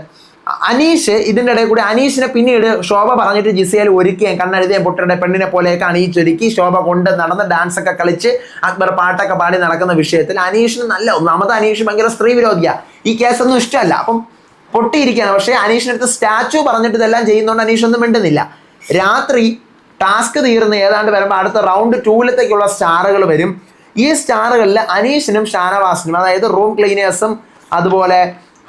അനീഷ് ഇതിന്റെ ഇടയിൽ കൂടി അനീഷിനെ പിന്നീട് ശോഭ പറഞ്ഞിട്ട് ജിസയിൽ ഒരുക്കുകയും കണ്ണെഴുതിയ പൊട്ടയുടെ പെണ്ണിനെ പോലെയൊക്കെ അണിയിച്ചൊരുക്കി ശോഭ കൊണ്ട് നടന്ന് ഡാൻസ് ഒക്കെ കളിച്ച് അക്ബർ പാട്ടൊക്കെ പാടി നടക്കുന്ന വിഷയത്തിൽ അനീഷിന് നല്ല ഒന്നാമത് അനീഷ് ഭയങ്കര സ്ത്രീ വിരോധിയാ. ഈ കേസൊന്നും ഇഷ്ടമല്ല. അപ്പം പൊട്ടിയിരിക്കുകയാണ്. പക്ഷേ അനീഷിനടുത്ത് സ്റ്റാച്ചു പറഞ്ഞിട്ട് ഇതെല്ലാം ചെയ്യുന്നതുകൊണ്ട് അനീഷ് ഒന്നും മിണ്ടുന്നില്ല. രാത്രി ടാസ്ക് തീർന്ന് ഏതാണ്ട് വരുമ്പോൾ അടുത്ത റൗണ്ട് ടൂലത്തേക്കുള്ള സ്റ്റാറുകൾ വരും. ഈ സ്റ്റാറുകളിൽ അനീഷിനും ഷാനവാസിനും അതായത് റൂം ക്ലീനേഴ്സും അതുപോലെ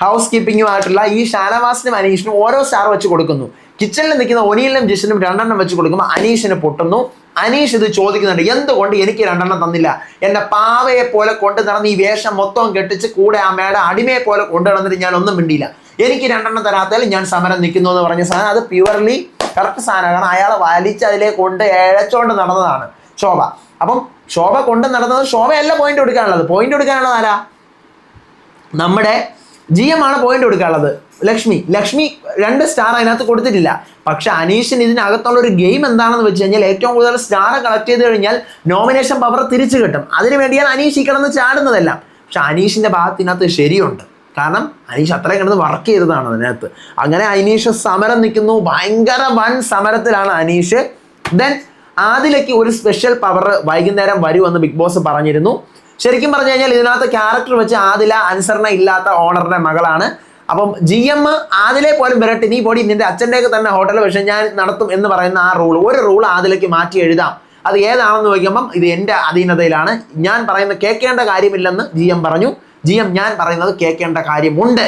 ഹൗസ് കീപ്പിങ്ങുമായിട്ടുള്ള ഈ ഷാനവാസിനും അനീഷിനും ഓരോ സ്റ്റാർ വെച്ച് കൊടുക്കുന്നു. കിച്ചണിൽ നിൽക്കുന്ന ഒനിയിലും ജിഷനും രണ്ടെണ്ണം വെച്ച് കൊടുക്കുമ്പോൾ അനീഷിന് പൊട്ടുന്നു. അനീഷ് ഇത് ചോദിക്കുന്നുണ്ട് എന്തുകൊണ്ട് എനിക്ക് രണ്ടെണ്ണം തന്നില്ല? എന്നെ പാവയെ പോലെ കൊണ്ട് നടന്ന് ഈ വേഷം മൊത്തം കെട്ടിച്ച് കൂടെ ആ അടിമയെ പോലെ കൊണ്ടു നടന്നിട്ട് ഞാൻ ഒന്നും മിണ്ടിയില്ല. എനിക്ക് രണ്ടെണ്ണം തരാത്തതിൽ ഞാൻ സമരം നിൽക്കുന്നു എന്ന് പറഞ്ഞ സാധനം അത് പ്യുവർലി കറക്റ്റ് സാധനമാണ്. അയാൾ വലിച്ച് അതിലെ കൊണ്ട് എഴച്ചോണ്ട് നടന്നതാണ് ശോഭ. അപ്പം ശോഭ കൊണ്ട് നടന്നത് ശോഭയല്ല പോയിന്റ് കൊടുക്കാനുള്ളത്. പോയിന്റ് കൊടുക്കാനുള്ളത് ആരാ? നമ്മുടെ ജി എം ആണ് പോയിന്റ് കൊടുക്കാനുള്ളത്. ലക്ഷ്മി ലക്ഷ്മി രണ്ട് സ്റ്റാർ അതിനകത്ത് കൊടുത്തിട്ടില്ല. പക്ഷെ അനീഷിന് ഇതിനകത്തുള്ള ഒരു ഗെയിം എന്താണെന്ന് വെച്ച് കഴിഞ്ഞാൽ ഏറ്റവും കൂടുതൽ സ്റ്റാർ കളക്ട് ചെയ്ത് കഴിഞ്ഞാൽ നോമിനേഷൻ പവർ തിരിച്ചു കിട്ടും. അതിന് വേണ്ടിയാണ് അനീഷ് ഈ കിടന്ന് ചാടുന്നതെല്ലാം. പക്ഷെ അനീഷിന്റെ ഭാഗത്തിനകത്ത് ശരിയുണ്ട്. കാരണം അനീഷ് അത്രയും കിടന്ന് വർക്ക് ചെയ്തതാണ് അതിനകത്ത്. അങ്ങനെ അനീഷ് സമരം നിൽക്കുന്നു. ഭയങ്കര വൻ സമരത്തിലാണ് അനീഷ്. ദെൻ ആദിലേക്ക് ഒരു സ്പെഷ്യൽ പവർ വൈകുന്നേരം വരുമെന്ന് ബിഗ് ബോസ് പറഞ്ഞിരുന്നു. ശരിക്കും പറഞ്ഞു കഴിഞ്ഞാൽ ഇതിനകത്ത് ക്യാരക്ടർ വെച്ച് ആദില അനുസരണ ഇല്ലാത്ത ഓണറിന്റെ മകളാണ്. അപ്പം ജി എം ആദിലെ പോലും വരട്ടെ നീ പൊടി നിന്റെ അച്ഛന്റെയൊക്കെ തന്നെ ഹോട്ടൽ പക്ഷേ ഞാൻ നടത്തും എന്ന് പറയുന്ന ആ റൂൾ ഒരു റൂൾ ആദിലേക്ക് മാറ്റി എഴുതാം. അത് ഏതാണെന്ന് ചോദിക്കുമ്പം ഇത് എന്റെ അധീനതയിലാണ്. ഞാൻ പറയുന്ന കേൾക്കേണ്ട കാര്യമില്ലെന്ന് ജി എം പറഞ്ഞു. ജി എം ഞാൻ പറയുന്നത് കേൾക്കേണ്ട കാര്യമുണ്ട്.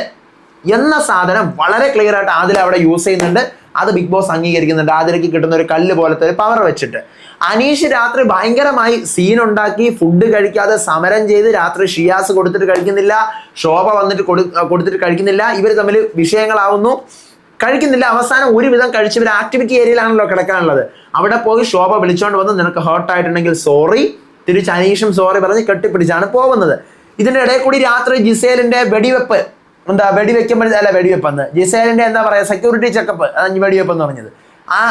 എന്ന സാധനം വളരെ ക്ലിയർ ആയിട്ട് ആദില അവിടെ യൂസ് ചെയ്യുന്നുണ്ട്. അത് ബിഗ് ബോസ് അംഗീകരിക്കുന്നുണ്ട്. ആതിരയ്ക്ക് കിട്ടുന്ന ഒരു കല്ല് പോലത്തെ ഒരു പവർ വെച്ചിട്ട്. അനീഷ് രാത്രി ഭയങ്കരമായി സീൻ ഉണ്ടാക്കി ഫുഡ് കഴിക്കാതെ സമരം ചെയ്ത് രാത്രി ഷിയാസ് കൊടുത്തിട്ട് കഴിക്കുന്നില്ല ശോഭ വന്നിട്ട് കൊടുത്തിട്ട് കഴിക്കുന്നില്ല ഇവർ തമ്മിൽ വിഷയങ്ങളാവുന്നു. കഴിക്കുന്നില്ല അവസാനം ഒരുവിധം കഴിച്ച് ഇവർ ആക്ടിവിറ്റി ഏരിയയിലാണല്ലോ കിടക്കാനുള്ളത്. അവിടെ പോയി ശോഭ വിളിച്ചോണ്ട് വന്ന് നിനക്ക് ഹേർട്ടായിട്ടുണ്ടെങ്കിൽ സോറി തിരിച്ച് അനീഷും സോറി പറഞ്ഞ് കെട്ടിപ്പിടിച്ചാണ് പോകുന്നത്. ഇതിന്റെ ഇടയിൽ കൂടി രാത്രി ജിസേലിന്റെ വെടിവെപ്പ്. എന്താ വെടിവെക്കുമ്പോൾ അല്ല വെടിവെപ്പെന്ന് ജിസേലിന്റെ എന്താ പറയുക സെക്യൂരിറ്റി ചെക്കപ്പ് അതാണ് വെടിവെപ്പ് എന്ന് പറഞ്ഞത്. ആ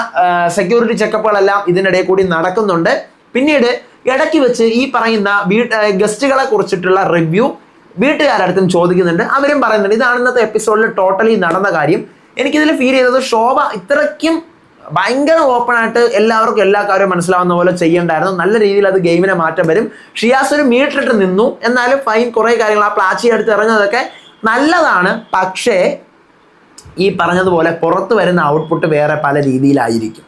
സെക്യൂരിറ്റി ചെക്കപ്പുകളെല്ലാം ഇതിനിടയിൽ കൂടി നടക്കുന്നുണ്ട്. പിന്നീട് ഇടയ്ക്ക് വെച്ച് ഈ പറയുന്ന ഗസ്റ്റുകളെ കുറിച്ചിട്ടുള്ള റിവ്യൂ വീട്ടുകാരടുത്തും ചോദിക്കുന്നുണ്ട്. അവരും പറയുന്നുണ്ട് ഇതാണ് ഇന്നത്തെ എപ്പിസോഡിൽ ടോട്ടലി നടന്ന കാര്യം. എനിക്കിതിൽ ഫീൽ ചെയ്തത് ശോഭ ഇത്രയ്ക്കും ഭയങ്കര ഓപ്പൺ ആയിട്ട് എല്ലാവർക്കും എല്ലാ കാര്യവും മനസ്സിലാവുന്ന പോലെ ചെയ്യണ്ടായിരുന്നു. നല്ല രീതിയിൽ അത് ഗെയിമിനെ മാറ്റം വരും. ഷിയാസ് ഒരു മീറ്ററിട്ട് നിന്നു. എന്നാലും ഫൈൻ കുറേ കാര്യങ്ങൾ ആ പ്ലാച്ചി എടുത്ത് ഇറങ്ങുന്നതൊക്കെ നല്ലതാണ്. പക്ഷേ ഈ പറഞ്ഞതുപോലെ പുറത്ത് വരുന്ന ഔട്ട്പുട്ട് വേറെ പല രീതിയിലായിരിക്കും.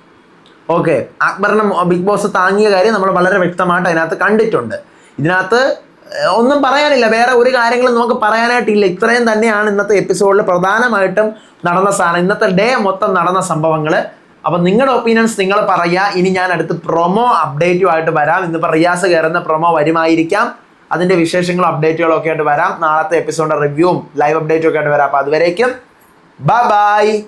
ഓക്കെ അക്ബറിനെ ബിഗ് ബോസ് താങ്ങിയ കാര്യം നമ്മൾ വളരെ വ്യക്തമായിട്ട് അതിനകത്ത് കണ്ടിട്ടുണ്ട്. ഇതിനകത്ത് ഒന്നും പറയാനില്ല. വേറെ ഒരു കാര്യങ്ങളും നമുക്ക് പറയാനായിട്ടില്ല. ഇത്രയും തന്നെയാണ് ഇന്നത്തെ എപ്പിസോഡിൽ പ്രധാനമായിട്ടും നടന്ന സാധനം. ഇന്നത്തെ ഡേ മൊത്തം നടന്ന സംഭവങ്ങൾ അപ്പം നിങ്ങളുടെ ഒപ്പീനിയൻസ് നിങ്ങൾ പറയുക. ഇനി ഞാൻ അടുത്ത് പ്രൊമോ അപ്ഡേറ്റുമായിട്ട് വരാം. ഇന്നിപ്പോൾ റിയാസ് കയറുന്ന പ്രൊമോ വരുമായിരിക്കാം. അതിന്റെ വിശേഷങ്ങളും അപ്ഡേറ്റുകളും ഒക്കെ ആയിട്ട് വരാം. നാളത്തെ എപ്പിസോഡിന്റെ റിവ്യൂവും ലൈവ് അപ്ഡേറ്റും ഒക്കെ ആയിട്ട് വരാം. അപ്പോൾ അതുവരേക്കും ബൈ ബൈ